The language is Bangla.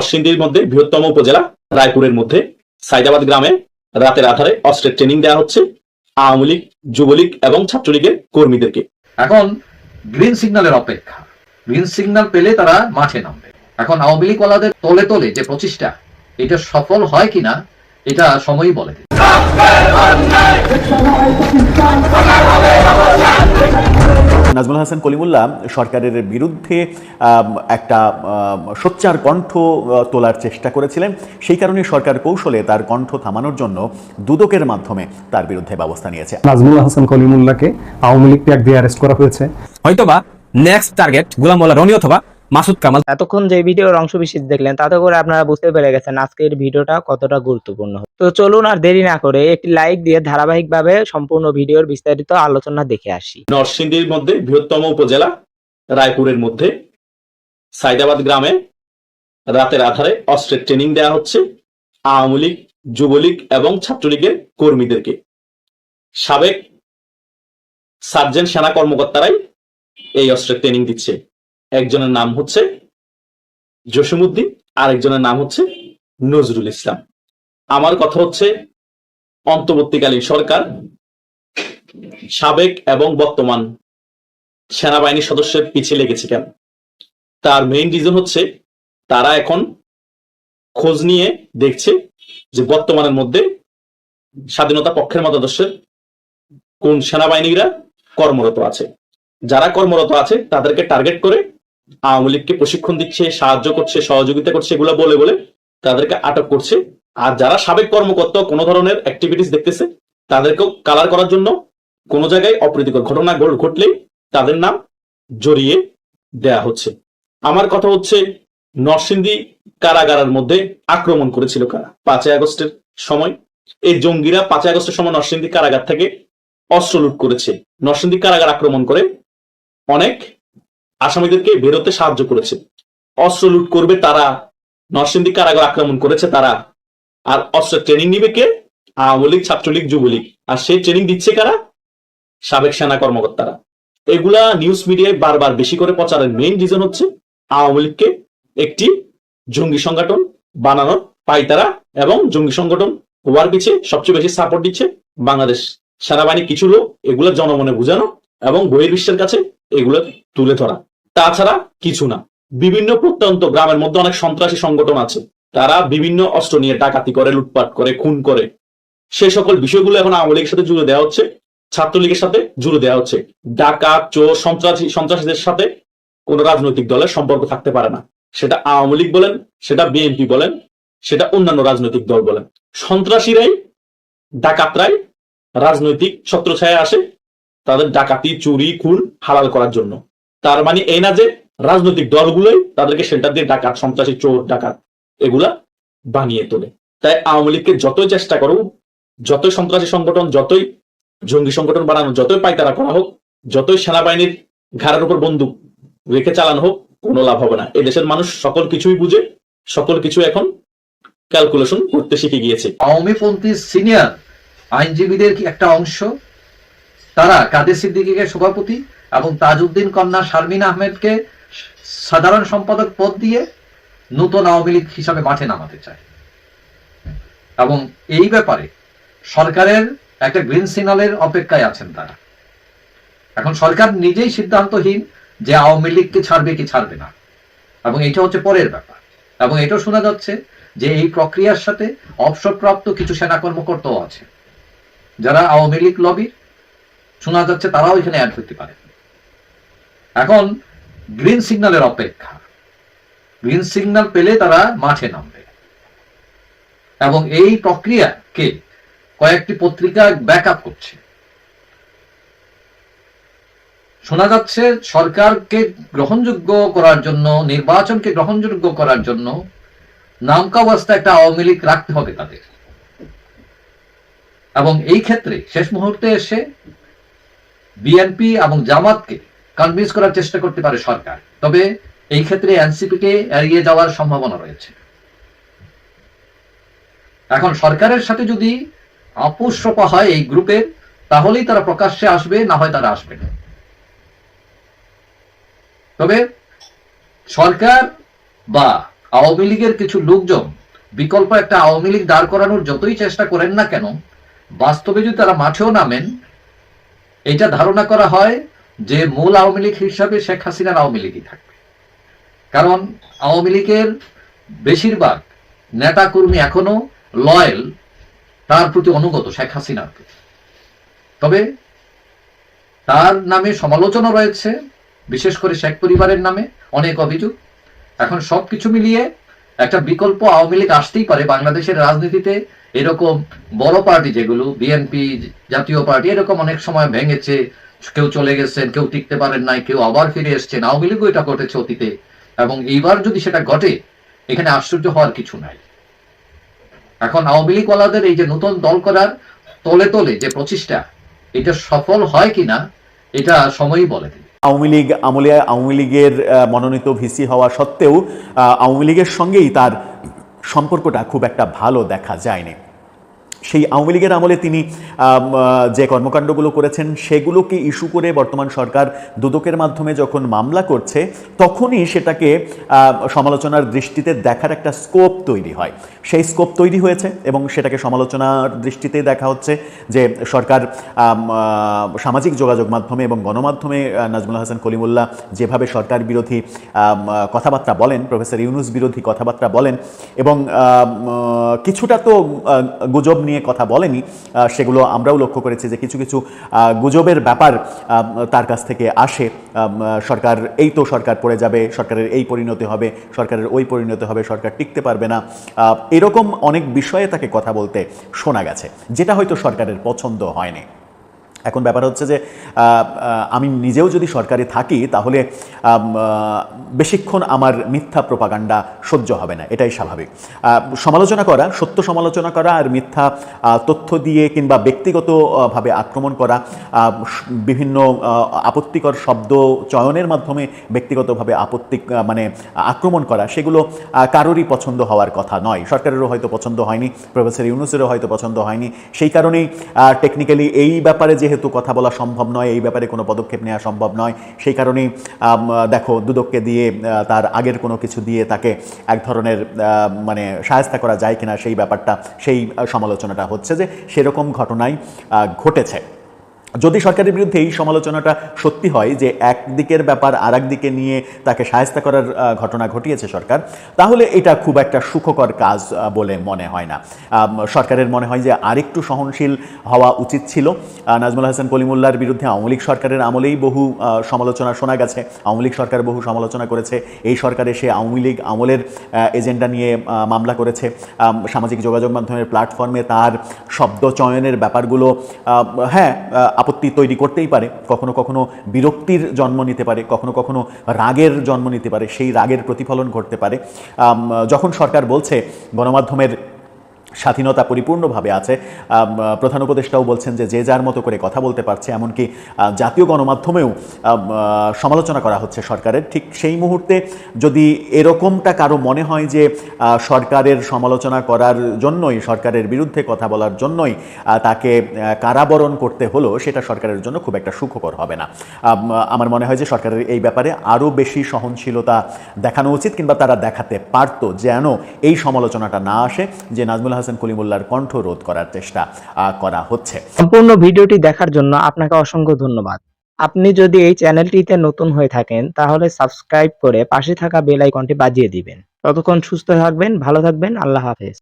নরসিংদীর মধ্যে বৃহত্তম উপজেলা, রায়পুরের মধ্যে। সাইদাবাদ গ্রামে রাতের আধারে অস্ত্রের ট্রেনিং দেওয়া হচ্ছে আওয়ামী লীগ, যুবলীগ এবং ছাত্রলীগের কর্মীদেরকে। এখন গ্রিন সিগন্যালের অপেক্ষা। গ্রিন সিগন্যাল পেলে তারা মাঠে নামবে। এখন আওয়ামী লীগ লীগওয়ালাদের তলে তলে যে প্রচেষ্টা, এটা সফল হয় কিনা, এটা সময়ই বলে। নাজমুল হাসান কলিমুল্লাহ সরকারের বিরুদ্ধে একটা সোচ্চার কণ্ঠ তোলার চেষ্টা করেছিলেন। সেই কারণে সরকার কৌশলে তার কণ্ঠ থামানোর জন্য দুদকের মাধ্যমে তার বিরুদ্ধে ব্যবস্থা নিয়েছে। নাজমুল হাসান কলিমুল্লাহকে আওয়ামী লীগ ত্যাগ দিয়ে অ্যারেস্ট করা হয়েছে। হয়তোবা নেক্সট টার্গেট গোলাম রনি অথবা মাসুদ কামাল। এতক্ষণ যে ভিডিওর অংশ বিশেষ দেখলেন তাতে করে আপনারা বুঝতে পেরে গেছেন আজকের ভিডিওটা কতটা গুরুত্বপূর্ণ। তো চলুন আর দেরি না করে একটি লাইক দিয়ে ধারাবাহিকভাবে সম্পূর্ণ ভিডিওর বিস্তারিত আলোচনা দেখে আসি। নরসিংদীর মধ্যে বৃহত্তম উপজেলা রায়পুরের মধ্যে সাইদাবাদ গ্রামে রাতের আধারে অস্ত্রের ট্রেনিং দেওয়া হচ্ছে আওয়ামী লীগ যুবলীগ এবং ছাত্রলীগের কর্মীদেরকে। সাবেক সার্জেন্ট সেনা কর্মকর্তারাই এই অস্ত্রের ট্রেনিং দিচ্ছে। একজনের নাম হচ্ছে জসিমুদ্দিন আরেকজনের নাম হচ্ছে নজরুল ইসলাম। আমার কথা হচ্ছে অন্তর্বর্তীকালীন সরকার, সাবেক এবং বর্তমান সেনাবাহিনীর সদস্যের পিছিয়ে লেগেছে কেন? তার মেইন রিজন হচ্ছে তারা এখন খোঁজ নিয়ে দেখছে যে বর্তমানের মধ্যে স্বাধীনতা পক্ষের মতাদর্শের কোন সেনাবাহিনীরা কর্মরত আছে। যারা কর্মরত আছে, তাদেরকে টার্গেট করে আওয়ামী লীগকে প্রশিক্ষণ দিচ্ছে, সাহায্য করছে, সহযোগিতা করছে, এগুলো বলে বলে তাদেরকে আটক করছে। আর যারা সাবেক কর্মকর্তা কোনো ধরনের অ্যাক্টিভিটিস দেখতেছে, তাদেরকেও কালার করার জন্য কোনো জায়গায় অপ্রীতিকর ঘটনা ঘট- ঘটলেই তাদের নাম জড়িয়ে দেয়া হচ্ছে। আমার কথা হচ্ছে, নরসিংদী কারাগারের মধ্যে আক্রমণ করেছিল কারা? পাঁচই আগস্টের সময়। এই জঙ্গিরা পাঁচই আগস্টের সময় নরসিংদী কারাগার থেকে অস্ত্র লুট করেছে। নরসিংদী কারাগার আক্রমণ করে অনেক আসামিদেরকে বেরোতে সাহায্য করেছে। অস্ত্র লুট করবে তারা, নরসিংদী কারাগার আক্রমণ করেছে তারা। আর অস্ত্র ট্রেনিং নিবে কে? আওয়ামী লীগ, ছাত্রলীগ, যুবলীগ। আর সেই ট্রেনিং দিচ্ছে কারা? সাবেক সেনা কর্মকর্তারা। এগুলা নিউজ মিডিয়ায় বারবার বেশি করে প্রচারের মেইন রিজন হচ্ছে আওয়ামী লীগকে একটি জঙ্গি সংগঠন বানানোর পাইতারা এবং জঙ্গি সংগঠন হওয়ার পিছিয়ে সবচেয়ে বেশি সাপোর্ট দিচ্ছে বাংলাদেশ সেনাবাহিনী। কিছু লোক এগুলো জনমনে বুঝানো এবং বহির্বিশ্বের কাছে এগুলো তুলে ধরা। তাছাড়া কিছু না। বিভিন্ন প্রত্যন্ত গ্রামের মধ্যে অনেক সন্ত্রাসী সংগঠন আছে। তারা বিভিন্ন অস্ত্র নিয়ে ডাকাতি করে, লুটপাট করে, খুন করে। সেই সকল বিষয়গুলো এখন আওয়ামী লীগের সাথে জুড়ে দেওয়া হচ্ছে, ছাত্রলীগের সাথে জুড়ে দেওয়া হচ্ছে। ডাকাত, চোর, সন্ত্রাসী, সন্ত্রাসীদের সাথে কোন রাজনৈতিক দলের সম্পর্ক থাকতে পারে না। সেটা আওয়ামী লীগ বলেন, সেটা বিএনপি বলেন, সেটা অন্যান্য রাজনৈতিক দল বলেন। সন্ত্রাসীরাই, ডাকাতরাই রাজনৈতিক ছত্রছায়া আসে তাদের ডাকাতি, চুরি, খুন, হালাল করার জন্য। তার মানে এই না যে রাজনৈতিক দলগুলোই তাদেরকে সেন্টার দিয়ে ডাকাত, সন্ত্রাসী, চোর, ডাকাত এগুলা বানিয়ে তোলে। তাই আওয়ামী লীগকে যতই চেষ্টা করুক, যতই সন্ত্রাসী সংগঠন, যতই জঙ্গি সংগঠন বানানো, যতই পাইতারা করা হোক, যতই সেনাবাহিনীর ঘাড়ের উপর বন্দুক রেখে চালানো হোক, কোনো লাভ হবে না। এই দেশের মানুষ সকল কিছুই বুঝে, সকল কিছু এখন ক্যালকুলেশন করতে শিখে গিয়েছে। আওয়ামীপন্থী সিনিয়র আইনজীবীদের একটা অংশ? তারা কাদের সিদ্দিকীকে সভাপতি? এবং তাজউদ্দিন কন্যা শারমিন আহমেদকে সাধারণ সম্পাদক পদ দিয়ে নতুন আওয়ামী লীগ হিসাবে মাঠে নামাতে চায়। এবং এই ব্যাপারে সরকারের একটা গ্রিন সিগন্যালের অপেক্ষায় আছেন তারা। এখন সরকার নিজেই সিদ্ধান্তহীন যে আওয়ামী লীগকে ছাড়বে কি ছাড়বে না। এবং এটা হচ্ছে পরের ব্যাপার। এবং এটাও শোনা যাচ্ছে যে এই প্রক্রিয়ার সাথে অবসরপ্রাপ্ত কিছু সেনা কর্মকর্তাও আছে। যারা আওয়ামী লীগ লবির, শোনা যাচ্ছে তারাও এখানে অ্যাড হতে পারে। এখন গ্রিন সিগন্যালের অপেক্ষা। গ্রিন সিগন্যাল পেলে তারা মাঠে নামবে। এবং এই প্রক্রিয়াকে কয়েকটি পত্রিকা ব্যাকআপ করছে। শোনা যাচ্ছে সরকারকে গ্রহণযোগ্য করার জন্য, নির্বাচনকে গ্রহণযোগ্য করার জন্য নামকা অবস্থা একটা আওয়ামী লীগ রাখতে হবে তাদের। এবং এই ক্ষেত্রে শেষ মুহূর্তে এসে বিএনপি এবং জামাতকে কনভিন্স করার চেষ্টা করতে পারে সরকার। তবে এই ক্ষেত্রে এনসিপি কে এড়িয়ে যাওয়ার সম্ভাবনা রয়েছে। এখন সরকারের সাথে যদি আপোষপা হয় এই গ্রুপের, তাহলেই তারা প্রকাশ্যে আসবে, না হয় তারা আসবে না। তবে সরকার বা আওয়ামী লীগের কিছু লোকজন বিকল্প একটা আওয়ামী লীগ দাঁড় করানোর যতই চেষ্টা করেন না কেন, বাস্তবে যদি তারা মাঠেও নামেন, এটা ধারণা করা হয় যে মূল আওয়ামী লীগ হিসাবে শেখ হাসিনার আওয়ামী লীগই থাকবে। কারণ আওয়ামী লীগের বেশিরভাগ নেতাকর্মী এখনও লয়েল তার প্রতি অনুগত শেখ হাসিনার প্রতি। তবে তার নামে সমালোচনা রয়েছে, বিশেষ করে শেখ পরিবারের নামে অনেক অভিযোগ। এখন সবকিছু মিলিয়ে একটা বিকল্প আওয়ামী লীগ আসতেই পারে বাংলাদেশের রাজনীতিতে। এরকম বড় পার্টি যেগুলো, বিএনপি, জাতীয় পার্টি, এরকম অনেক সময় ভেঙেছে কেউ চলে গেছেন, কেউ টিকতে পারেন নাই, কেউ আবার ফিরে এসছেন, আওয়ামী লীগও এটা ঘটেছে অতীতে। এবং এইবার যদি সেটা ঘটে, এখানে আশ্চর্য হওয়ার কিছু নাই। এখন আওয়ামী লীগওয়ালাদের এই যে নতুন দল করার তলে তলে যে প্রচেষ্টা, এটা সফল হয় কিনা, এটা সময়ই বলে আওয়ামী লীগ আমলে আওয়ামী লীগের মনোনীত ভিসি হওয়া সত্ত্বেও আওয়ামী লীগের সঙ্গেই তার সম্পর্কটা খুব একটা ভালো দেখা যায়নি। সেই আওয়ামী লীগের আমলে তিনি যে কর্মকাণ্ডগুলো করেছেন, সেগুলোকে ইস্যু করে বর্তমান সরকার দুদকের মাধ্যমে যখন মামলা করছে, তখনই সেটাকে সমালোচনার দৃষ্টিতে দেখার একটা স্কোপ তৈরি হয়। সেই স্কোপ তৈরি হয়েছে এবং সেটাকে সমালোচনার দৃষ্টিতে দেখা হচ্ছে যে সরকার সামাজিক যোগাযোগ মাধ্যমে এবং গণমাধ্যমে নাজমুল হাসান কলিমুল্লাহ যেভাবে সরকার বিরোধী কথাবার্তা বলেন, প্রফেসর ইউনুস বিরোধী কথাবার্তা বলেন এবং কিছুটা তো গুজব নিয়ে কথা বলেনি সেগুলো আমরাও লক্ষ্য করেছি যে কিছু কিছু গুজবের ব্যাপার তার কাছ থেকে আসে সরকার এই তো সরকার পড়ে যাবে, সরকারের এই পরিণতি হবে, সরকারের ওই পরিণতি হবে, সরকার টিকতে পারবে না। এরকম অনেক বিষয়ে তাকে কথা বলতে শোনা গেছে, যেটা হয়তো সরকারের পছন্দ হয়নি। এখন ব্যাপার হচ্ছে যে আমি নিজেও যদি সরকারে থাকি, তাহলে বেশিক্ষণ আমার মিথ্যা প্রপাগান্ডা সহ্য হবে না, এটাই স্বাভাবিক। সমালোচনা করা, সত্য সমালোচনা করা আর মিথ্যা তথ্য দিয়ে কিংবা ব্যক্তিগতভাবে আক্রমণ করা বিভিন্ন আপত্তিকর শব্দ চয়নের মাধ্যমে ব্যক্তিগতভাবে আপত্তি মানে আক্রমণ করা, সেগুলো কারোরই পছন্দ হওয়ার কথা নয়। সরকারেরও হয়তো পছন্দ হয়নি, প্রফেসর ইউনুসেরও হয়তো পছন্দ হয়নি। সেই কারণেই টেকনিক্যালি এই ব্যাপারে যেহেতু কথা বলা সম্ভব নয়, এই ব্যাপারে কোনো পদক্ষেপ নেওয়া সম্ভব নয়, সেই কারণেই দেখো, দুদককে দিয়ে তার আগের কোনো কিছু দিয়ে তাকে এক ধরনের মানে সাহায্য করা যায় কিনা সেই ব্যাপারটা, সেই সমালোচনাটা হচ্ছে যে সেরকম ঘটনাই ঘটেছে। যদি সরকারের বিরুদ্ধে এই সমালোচনাটা সত্যি হয় যে একদিকের ব্যাপার আর দিকে নিয়ে তাকে সাহায্য করার ঘটনা ঘটিয়েছে সরকার, তাহলে এটা খুব একটা সুখকর কাজ বলে মনে হয় না। সরকারের মনে হয় যে আরেকটু সহনশীল হওয়া উচিত ছিল। নাজমুল হাসান কলিমুল্লার বিরুদ্ধে আওয়ামী লীগ সরকারের আমলেই বহু সমালোচনা শোনা গেছে। আওয়ামী লীগ সরকার বহু সমালোচনা করেছে। এই সরকার সে আওয়ামী লীগ আমলের এজেন্ডা নিয়ে মামলা করেছে। সামাজিক যোগাযোগ মাধ্যমের প্ল্যাটফর্মে তার শব্দ চয়নের ব্যাপারগুলো হ্যাঁ আপত্তি তৈরি করতেই পারে, কখনো কখনো বিরক্তির জন্ম নিতে পারে, কখনো কখনো রাগের জন্ম নিতে পারে, সেই রাগের প্রতিফলন ঘটতে পারে। যখন সরকার বলছে গণমাধ্যমের স্বাধীনতা পরিপূর্ণভাবে আছে। প্রধান উপদেষ্টাও বলছেন যে যে যার মতো করে কথা বলতে পারছে, এমনকি জাতীয় গণমাধ্যমেও সমালোচনা করা হচ্ছে সরকারের। ঠিক সেই মুহূর্তে যদি এরকমটা কারও মনে হয় যে সরকারের সমালোচনা করার জন্যই, সরকারের বিরুদ্ধে কথা বলার জন্যই তাকে কারাবরণ করতে হলো, সেটা সরকারের জন্য খুব একটা সুখকর হবে না। আমার মনে হয় যে সরকারের এই ব্যাপারে আরও বেশি সহনশীলতা দেখানো উচিত, কিংবা তারা দেখাতে পারতো যেন এই সমালোচনাটা না আসে, যে নাজমুল হাসান কলিমুল্লার কণ্ঠ রোধ করার চেষ্টা করা হচ্ছে। সম্পূর্ণ ভিডিওটি দেখার জন্য আপনাকে অসংখ্য ধন্যবাদ। আপনি যদি এই চ্যানেলটিতে নতুন হয়ে থাকেন, তাহলে সাবস্ক্রাইব করে পাশে থাকা বেল আইকনটি বাজিয়ে দিবেন। ততক্ষণ সুস্থ থাকবেন, ভালো থাকবেন, আল্লাহ হাফেজ।